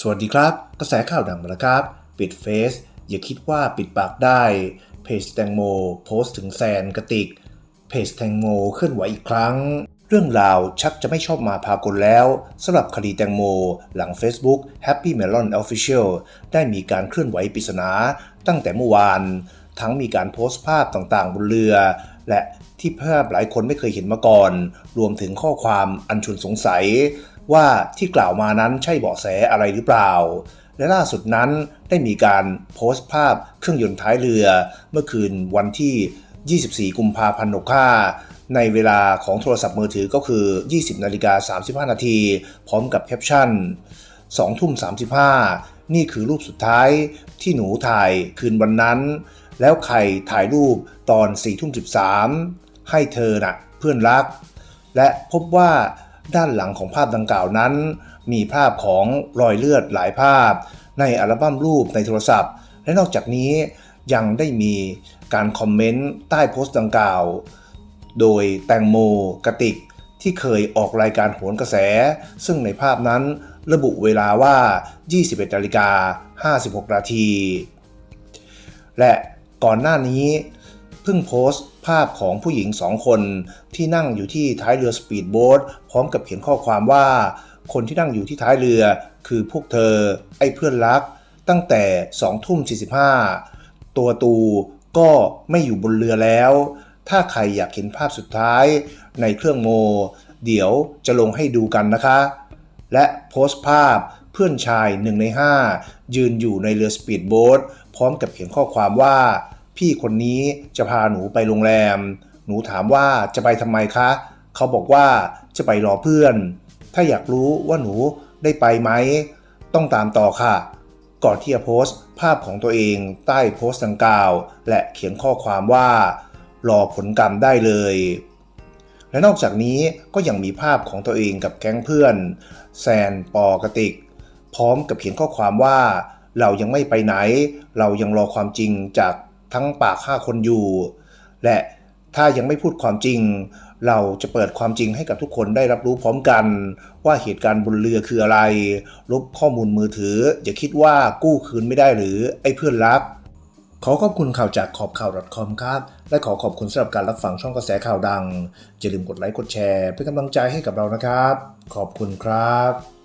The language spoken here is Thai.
สวัสดีครับ กระแสข่าวดังมาแล้วครับ ปิดเฟซอย่าคิดว่าปิดปากได้ เพจแตงโม โพสต์ถึงแซนกระติก เพจแตงโมเคลื่อนไหวอีกครั้ง เรื่องราวชักจะไม่ชอบมาพากลแล้วสำหรับคดีแตงโม หลัง Facebook Happy Melon Official ได้มีการเคลื่อนไหวปริศนาตั้งแต่เมื่อวาน ทั้งมีการโพสต์ภาพต่างๆ บนเรือ และที่ภาพหลายคนไม่เคยเห็นมาก่อน รวมถึงข้อความอันชวนสงสัย ว่าที่กล่าวมานั้นใช่เบาะแสอะไรหรือเปล่า และล่าสุดนั้นได้มีการโพสต์ภาพเครื่องยนต์ท้ายเรือ เมื่อคืนวันที่ 24 กุมภาพันธ์65ในเวลาของโทรศัพท์มือถือก็คือ 20 นาฬิกา 35 นาที พร้อมกับแคปชั่น 2 ทุ่ม 35 นี่คือรูปสุดท้ายที่หนูถ่ายคืนวันนั้น แล้วใครถ่ายรูปตอน 4 ทุ่ม 13 ให้เธอน่ะเพื่อนรัก และพบว่า ด้านหลังของภาพดังกล่าวนั้น มีภาพของรอยเลือดหลายภาพ ในอัลบั้มรูปในโทรศัพท์ และนอกจากนี้ยังได้มีการคอมเมนต์ใต้โพสต์ดังกล่าว โดยแตงโมกระติกที่เคยออกรายการโหนกระแส ซึ่งในภาพนั้นระบุเวลาว่า 21นาฬิกา56นาที และก่อนหน้านี้ เพิ่งโพสต์ภาพของผู้หญิงสองคน ที่นั่งอยู่ที่ท้ายเรือสปีดโบ๊ทพร้อมกับเขียนข้อความว่า คนที่นั่งอยู่ที่ท้ายเรือ คือพวกเธอ ไอ้เพื่อนรัก ตั้งแต่2ทุ่ม45 ตัวตูก็ไม่อยู่บนเรือแล้ว ถ้าใครอยากเห็นภาพสุดท้ายในเครื่องโม เดี๋ยวจะลงให้ดูกันนะคะ และโพสต์ภาพเพื่อนชายหนึ่งใน 5 ยืนอยู่ในเรือสปีดโบ๊ทพร้อมกับเขียนข้อความว่า พี่คนนี้จะพาหนูไปโรงแรม หนูถามว่าจะไปทำไมคะ เขาบอกว่าจะไปรอเพื่อน ถ้าอยากรู้ว่าหนูได้ไปไหม ต้องตามต่อค่ะ ก่อนที่จะโพสต์ภาพของตัวเองใต้โพสต์ดังกล่าว และเขียนข้อความว่า รอผลกรรมได้เลย และนอกจากนี้ก็ยังมีภาพของตัวเองกับแก๊งเพื่อน แซนปอกติก พร้อมกับเขียนข้อความว่า เรายังไม่ไปไหน เรายังรอความจริงจาก ทั้งปากห้าคนอยู่ และถ้ายังไม่พูดความจริง เราจะเปิดความจริงให้กับทุกคนได้รับรู้พร้อมกัน ว่าเหตุการณ์บนเรือคืออะไร ลบข้อมูลมือถือ อย่าคิดว่ากู้คืนไม่ได้หรือไอ้เพื่อนรัก ขอขอบคุณข่าวจากขอบข่าว .com ครับ และขอขอบคุณสำหรับการรับฟังช่องกระแสข่าวดังอย่าลืมกดไลค์กดแชร์เป็นกำลังใจให้กับเรานะครับ ขอบคุณครับ